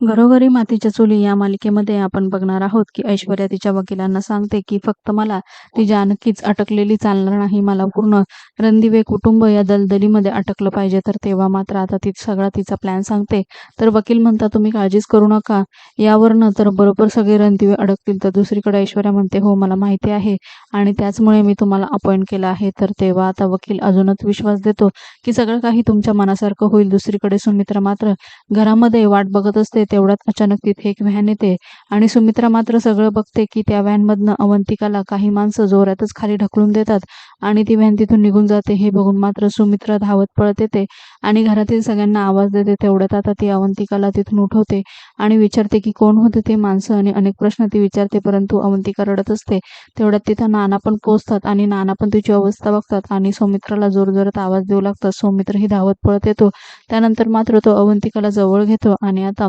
घरोघरी मातीच्या चुली या मालिकेमध्ये आपण बघणार आहोत की ऐश्वर्या तिच्या वकिलांना सांगते की फक्त मला ती जानकीच अटकलेली चालणार नाही. मला पूर्ण रणदिवे कुटुंब या दलदलीमध्ये अटकलं पाहिजे. तर तेव्हा मात्र आता ती सगळा तिचा प्लॅन सांगते. तर वकील म्हणता तुम्ही काळजीच करू नका. यावरनं तर बरोबर सगळे रणदिवे अडकतील. तर दुसरीकडे ऐश्वर्या म्हणते हो मला माहिती आहे. आणि त्याचमुळे मी तुम्हाला अपॉइंट केलं आहे. तर तेव्हा आता वकील अजूनच विश्वास देतो की सगळं काही तुमच्या मनासारखं होईल. दुसरीकडे सुमित्रा मात्र घरामध्ये वाट बघत असते. तेवढ्यात अचानक तिथे एक व्हॅन येते आणि सुमित्रा मात्र सगळं बघते की त्या व्हॅनमधनं अवंतिकाला काही माणसं जोरातच खाली ढकलून देतात आणि ती व्हॅन तिथून निघून जाते हे बघून मात्र सुमित्रा धावत पळत येते आणि घरातील सगळ्यांना आवाज देते. तेवढ्यात आता ती अवंतिकाला तिथून उठवते आणि विचारते की कोण होते ते माणसं आणि अनेक प्रश्न ती विचारते परंतु अवंतिका रडत असते. तेवढ्यात तिथं नाना पण पोचतात आणि नाना पण तिची अवस्था बघतात आणि सौमित्राला जोरजोरात आवाज देऊ लागतात. सौमित्रही धावत पळत येतो. त्यानंतर मात्र तो अवंतिकाला जवळ घेतो आणि आता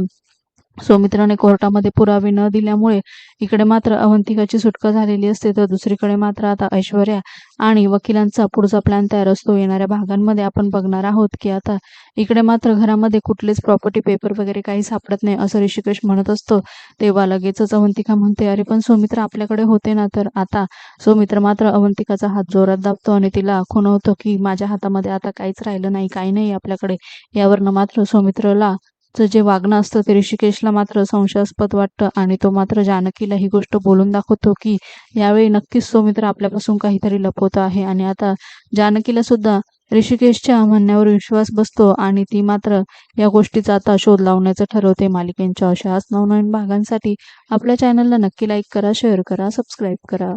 सौमित्राने कोर्टामध्ये पुरावे न दिल्यामुळे इकडे मात्र अवंतिकाची सुटका झालेली असते तर दुसरीकडे मात्र आता ऐश्वर्या आणि वकिलांचा पुढचा प्लॅन तयार असतो. येणाऱ्या भागांमध्ये आपण बघणार आहोत की आता इकडे मात्र घरामध्ये कुठलेच प्रॉपर्टी पेपर वगैरे काही सापडत नाही असं ऋषिकेश म्हणत असतो. तेव्हा लगेचच अवंतिका म्हणते अरे पण सौमित्र आपल्याकडे होते ना. तर आता सौमित्र मात्र अवंतिकाचा हात जोरात दाबतो आणि तिला खुणवतो की माझ्या हातामध्ये आता काहीच राहिलं नाही काही नाही आपल्याकडे. यावरनं मात्र सौमित्रला चं जे वागणं असतं ते ऋषिकेशला मात्र संशयास्पद वाटतं आणि तो मात्र जानकीला ही गोष्ट बोलून दाखवतो की यावेळी नक्कीच सौमित्र आपल्यापासून काहीतरी लपवत आहे. आणि आता जानकीला सुद्धा ऋषिकेशच्या म्हणण्यावर विश्वास बसतो आणि ती मात्र या गोष्टीचा आता शोध लावण्याचं ठरवते मालिकेंच्या अशाच नवनवीन भागांसाठी. आपल्या चॅनलला नक्की लाईक करा शेअर करा सबस्क्राईब करा.